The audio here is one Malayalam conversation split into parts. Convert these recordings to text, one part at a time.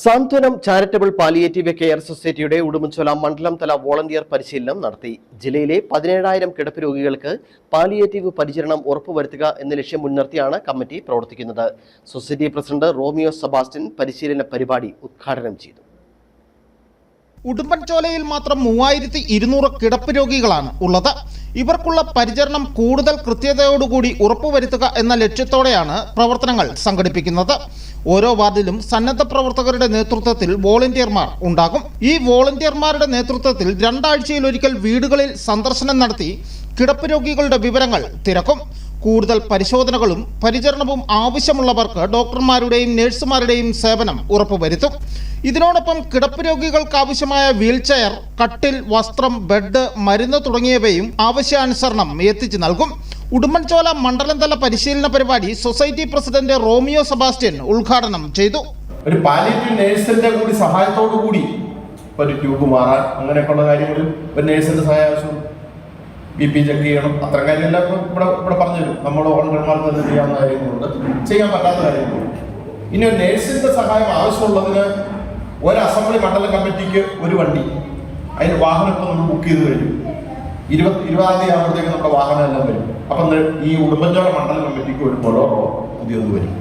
സാന്ത്വനം ചാരിറ്റബിൾ പാലിയേറ്റീവ് കെയർ സൊസൈറ്റിയുടെ ഉടുമ്പൻചോല മണ്ഡലം തല വോളണ്ടിയർ പരിശീലനം നടത്തി. ജില്ലയിലെ പതിനേഴായിരം കിടപ്പ് രോഗികൾക്ക് പാലിയേറ്റീവ് പരിചരണം ഉറപ്പുവരുത്തുക എന്ന ലക്ഷ്യം മുൻനിർത്തിയാണ് കമ്മിറ്റി പ്രവർത്തിക്കുന്നത്. സൊസൈറ്റി പ്രസിഡന്റ് റോമിയോ സെബാസ്റ്റ്യൻ പരിശീലന പരിപാടി ഉദ്ഘാടനം ചെയ്തു. ഉടുമ്പൻചോലയിൽ മാത്രം മൂവായിരത്തി ഇരുന്നൂറ് കിടപ്പ് രോഗികളാണ് ഉള്ളത്. ഇവർക്കുള്ള പരിചരണം കൂടുതൽ കൃത്യതയോടുകൂടി ഉറപ്പുവരുത്തുക എന്ന ലക്ഷ്യത്തോടെയാണ് പ്രവർത്തനങ്ങൾ സംഘടിപ്പിക്കുന്നത്. ഓരോ വാർഡിലും സന്നദ്ധ പ്രവർത്തകരുടെ നേതൃത്വത്തിൽ വോളണ്ടിയർമാർ ഉണ്ടാകും. ഈ വോളണ്ടിയർമാരുടെ നേതൃത്വത്തിൽ രണ്ടാഴ്ചയിലൊരിക്കൽ വീടുകളിൽ സന്ദർശനം നടത്തി കിടപ്പ് രോഗികളുടെ വിവരങ്ങൾ തിരക്കും. കൂടുതൽ പരിശോധനകളും പരിചരണവും ആവശ്യമുള്ളവർക്ക് ഡോക്ടർമാരുടെയും നഴ്സുമാരുടെയും സേവനം ഉറപ്പുവരുത്തും. ഇതിനോടൊപ്പം കിടപ്പ് രോഗികൾക്ക് ആവശ്യമായ വീൽചെയർ കട്ടിൽ വസ്ത്രം ബെഡ് മരുന്ന് തുടങ്ങിയവയും ആവശ്യാനുസരണം എത്തിച്ചു നൽകും. ഉടുമ്പൻചോല മണ്ഡലം തല പരിശീലന പരിപാടി സൊസൈറ്റി പ്രസിഡന്റ് റോമിയോ സെബാസ്റ്റ്യൻ ഉദ്ഘാടനം ചെയ്തു. ഒരു പാലിയേറ്റീവ് നേഴ്സിന്റെ കൂടി സഹായത്തോടു കൂടി ഒരു ട്യൂബ് മാറാൻ അങ്ങനെയൊക്കെയുള്ള കാര്യങ്ങളിൽ ഒരു നേഴ്സിന്റെ സഹായം ബി പി ചെക്ക് ചെയ്യണം. അത്തരം കാര്യമെല്ലാം ഇവിടെ ഇവിടെ പറഞ്ഞു തരും നമ്മൾ വോളണ്ടിയർമാർക്ക് തന്നെ ചെയ്യാവുന്ന കാര്യങ്ങളുണ്ട്. ചെയ്യാൻ പറ്റാത്ത കാര്യങ്ങളുണ്ട്. ഇനി ഒരു നേഴ്സിന്റെ സഹായം ആവശ്യമുള്ളതിന് ഒരു അസംബ്ലി മണ്ഡല കമ്മിറ്റിക്ക് ഒരു വണ്ടി. അതിന് വാഹനം ഇപ്പം നമ്മൾ ബുക്ക് ചെയ്ത് കഴിഞ്ഞു. ഇരുപത് ഇരുപതാം തീയതി ആകുമ്പോഴത്തേക്ക് നമ്മുടെ വാഹനം എല്ലാം വരും. അപ്പം ഈ ഉടുമ്പൻചോല മണ്ഡല കമ്മിറ്റിക്ക് ഒരു ബൊലോറോ പുതിയത് വരും.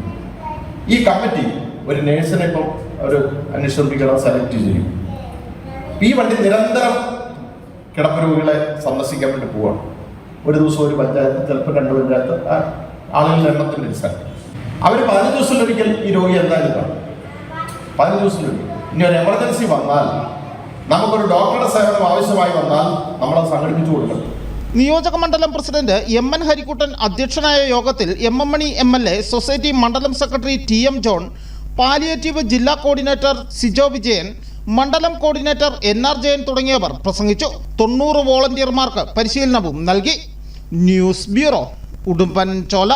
ഈ കമ്മിറ്റി ഒരു നേഴ്സിനെ ഇപ്പം ഒരു അന്വേഷിച്ചുകൊണ്ടിരിക്കണം സെലക്ട് ചെയ്യും ഈ വണ്ടി നിരന്തരം കിടപ്പ് രോഗികളെ സന്ദർശിക്കാൻ വേണ്ടി പോവാണ്. ഒരു ദിവസം ഒരു പഞ്ചായത്ത് ചിലപ്പോൾ രണ്ട് പഞ്ചായത്ത് ആളുകളുടെ എണ്ണത്തിന്റെ മനസ്സിലാക്കി അവർ പതിനഞ്ച് ദിവസത്തിലൊരിക്കൽ ഈ രോഗി എന്തായാലും കാണും. പതിനഞ്ച് ദിവസത്തിലൊരിക്കൽ ഇനി ഒരു എമർജൻസി വന്നാൽ നമുക്കൊരു ഡോക്ടറുടെ സേവനം ആവശ്യമായി വന്നാൽ നമ്മളത് സംഘടിപ്പിച്ചു കൊടുക്കണം. നിയോജക മണ്ഡലം പ്രസിഡന്റ് എം എൻ ഹരിക്കുട്ടൻ അധ്യക്ഷനായ യോഗത്തിൽ M M Mani M L A society മണ്ഡലം secretary T M John palliative ജില്ലാ കോർഡിനേറ്റർ സിജോ വിജയൻ മണ്ഡലം കോർഡിനേറ്റർ എൻ ആർ ജയൻ തുടങ്ങിയവർ പ്രസംഗിച്ചു. തൊണ്ണൂറ് വോളണ്ടിയർമാർക്ക് പരിശീലനവും നൽകി. News bureau Udumbanchola.